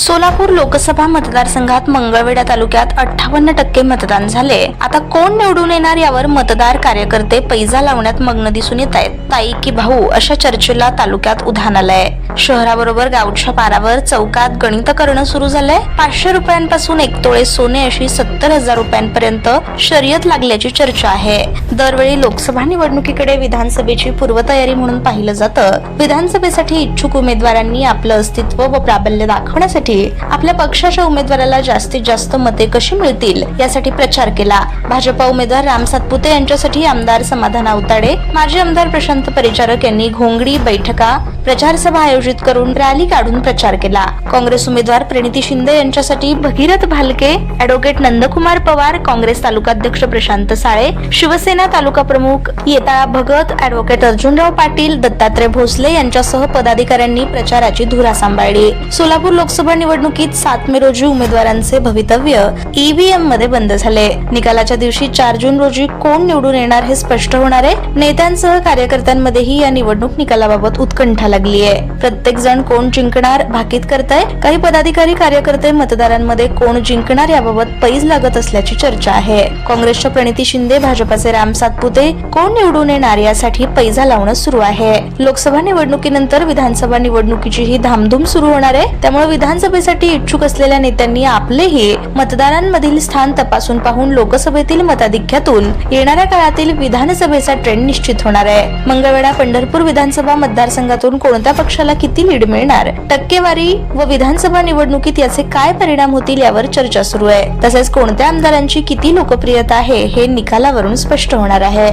सोलापूर लोकसभा मतदारसंघात मंगळवेढा तालुक्यात अठ्ठावन्न टक्के मतदान झाले. आता कोण निवडून येणार यावर मतदार कार्यकर्ते पैजा लावण्यात मग्न दिसून येत आहेत. ताई की भाऊ अशा चर्चेला तालुक्यात उधाण आलंय. शहराबरोबर गावच्या पारावर चौकात गणित करणं सुरू झालंय. पाचशे रुपयांपासून एक तोळे सोने अशी सत्तर हजार रुपयांपर्यंत शर्यत लागल्याची चर्चा आहे. दरवेळी लोकसभा निवडणुकीकडे विधानसभेची पूर्वतयारी म्हणून पाहिलं जातं. विधानसभेसाठी इच्छुक उमेदवारांनी आपलं अस्तित्व व प्राबल्य दाखवण्यासाठी आपल्या पक्षाच्या उमेदवाराला जास्तीत जास्त मते कशी मिळतील यासाठी प्रचार केला. भाजपा उमेदवार राम सातपुते यांच्यासाठी आमदार समाधान अवताडे माजी आमदार प्रशांत परिचारक यांनी घोंगडी बैठका प्रचार सभा आयोजित करून रॅली काढून प्रचार केला. काँग्रेस उमेदवार प्रणिती शिंदे यांच्यासाठी भगीरथ भालके अॅडव्होकेट नंदकुमार पवार काँग्रेस तालुकाध्यक्ष प्रशांत साळे शिवसेना तालुका प्रमुख येताळा भगत अॅडव्होकेट अर्जुनराव पाटील दत्तात्रय भोसले यांच्यासह पदाधिकाऱ्यांनी प्रचाराची धुरा सांभाळली. सोलापूर लोकसभा निवडणुकीत सात मे रोजी उमेदवारांचे भवितव्य ईव्हीएममध्ये बंद झाले. निकालाच्या दिवशी चार जून रोजी कोण निवडून येणार हे स्पष्ट होणार? आहे नेत्यांसह कार्यकर्त्यांमध्येही या निवडणूक निकालाबाबत उत्कंठा लागली आहे प्रत्येक जण कोण जिंकणार भाकीत करताय? काही पदाधिकारी कार्यकर्ते मतदारांमध्ये कोण जिंकणार याबाबत पैज लागत असल्याची चर्चा आहे. काँग्रेसच्या प्रणिती शिंदे भाजपाचे राम सातपुते कोण निवडून येणार यासाठी पैजा लावणं सुरू आहे. लोकसभा निवडणुकीनंतर विधानसभा निवडणुकीचीही धामधूम सुरू होणार आहे. त्यामुळे विधानसभेसाठी इच्छुक असलेल्या नेत्यांनी आपलेही मतदारांमधील स्थान तपासून पाहून लोकसभेतील मताधिक्यातून येणाऱ्या काळातील विधानसभेचा ट्रेंड निश्चित होणार आहे. मंगळवेढा पंढरपूर विधानसभा मतदारसंघातून कोणत्या पक्षाला किती लीड मिळणार? टक्केवारी व विधानसभा निवडणुकीत याचे काय परिणाम होतील यावर चर्चा सुरू आहे. तसेच कोणत्या आमदारांची किती लोकप्रियता आहे हे निकालावरून स्पष्ट होणार आहे.